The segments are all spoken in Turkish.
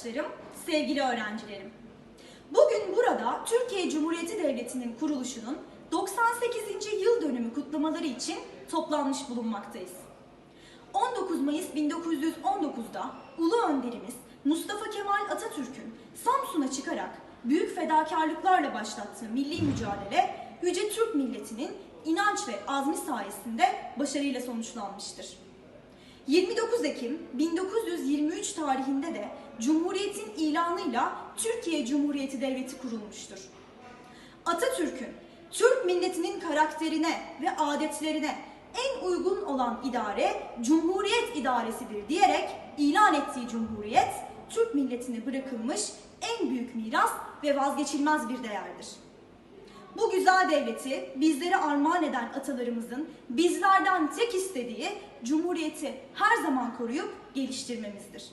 arkadaşlarım, sevgili öğrencilerim. Bugün burada Türkiye Cumhuriyeti Devleti'nin kuruluşunun 98. yıl dönümü kutlamaları için toplanmış bulunmaktayız. 19 Mayıs 1919'da Ulu Önderimiz Mustafa Kemal Atatürk'ün Samsun'a çıkarak büyük fedakarlıklarla başlattığı milli mücadele Yüce Türk milletinin inanç ve azmi sayesinde başarıyla sonuçlanmıştır. 29 Ekim 1923 tarihinde de Cumhuriyet'in ilanıyla Türkiye Cumhuriyeti Devleti kurulmuştur. Atatürk'ün Türk milletinin karakterine ve adetlerine en uygun olan idare Cumhuriyet idaresidir diyerek ilan ettiği Cumhuriyet Türk milletine bırakılmış en büyük miras ve vazgeçilmez bir değerdir. Bu güzel devleti bizlere armağan eden atalarımızın bizlerden tek istediği Cumhuriyeti her zaman koruyup geliştirmemizdir.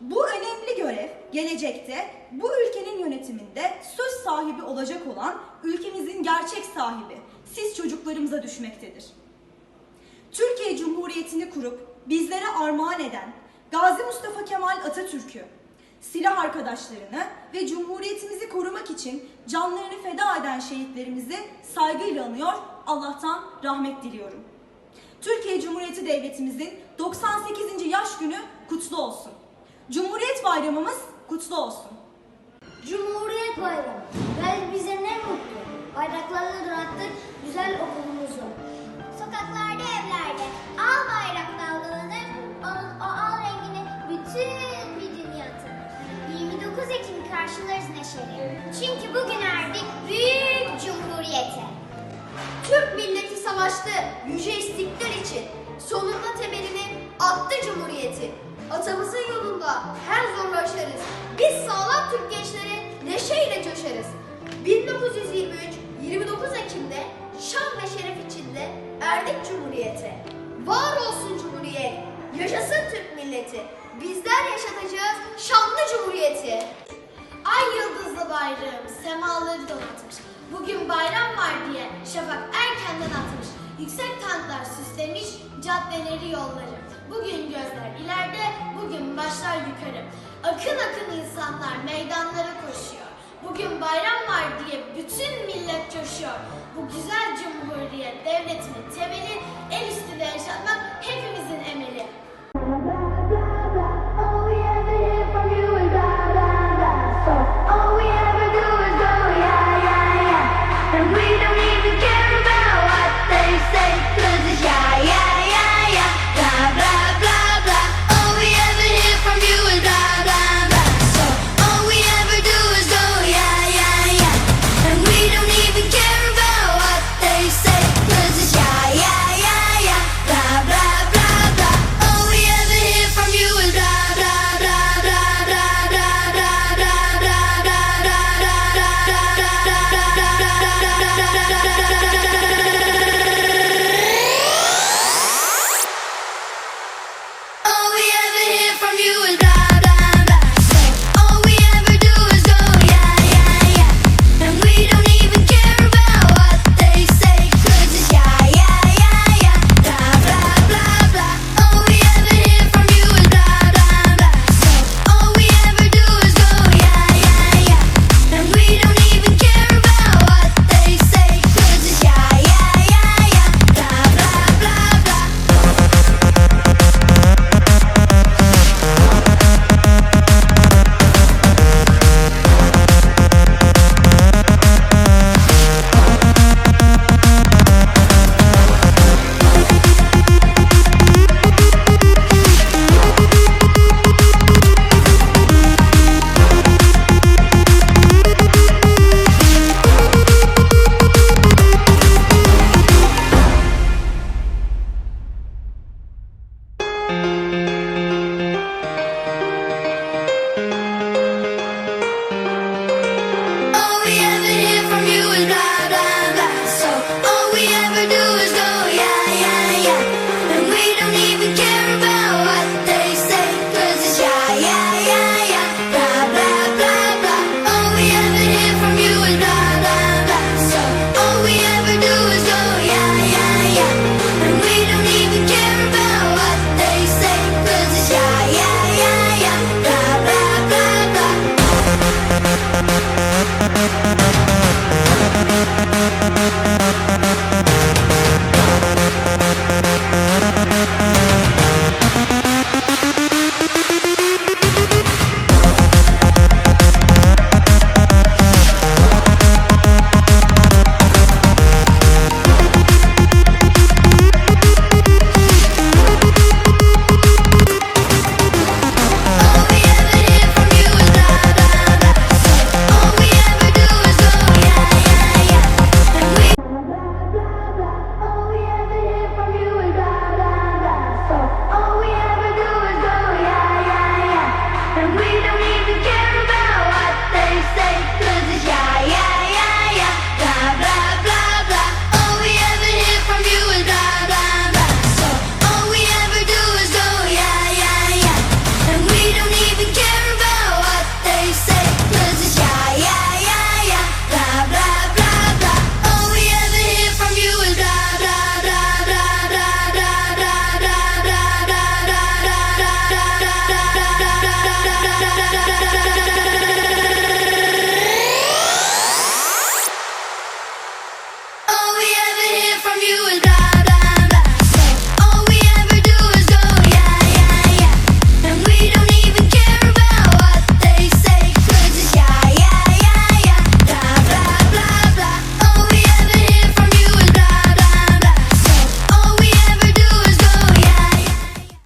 Bu önemli görev gelecekte bu ülkenin yönetiminde söz sahibi olacak olan ülkemizin gerçek sahibi siz çocuklarımıza düşmektedir. Türkiye Cumhuriyeti'ni kurup bizlere armağan eden Gazi Mustafa Kemal Atatürk'ü, silah arkadaşlarını ve Cumhuriyetimizi korumak için canlarını feda eden şehitlerimizi saygıyla anıyor, Allah'tan rahmet diliyorum. Türkiye Cumhuriyeti Devletimizin 98. yaş günü kutlu olsun. Cumhuriyet Bayramımız kutlu olsun. Cumhuriyet Bayramı. Ve bize ne mutlu. Savaştı yüce istiklal için. Sonunda temelini attı cumhuriyeti. Atamızın yolunda her zorlu aşarız. Biz sağlam Türk gençleri neşeyle coşarız. 1923 29 Ekim'de şan ve şeref içinde erdik cumhuriyete. Var olsun cumhuriyet, yaşasın Türk milleti. Bizler yaşatacağız şanlı cumhuriyeti. Ay yıldızlı bayrağım semaları donatmış. Bugün bayram var diye şafak erkenden atmış. Yüksek tanklar süslemiş caddeleri yolları. Bugün gözler ileride, bugün başlar yukarı. Akın akın insanlar meydanlara koşuyor. Bugün bayram var diye bütün millet coşuyor. Bu güzel cumhuriyet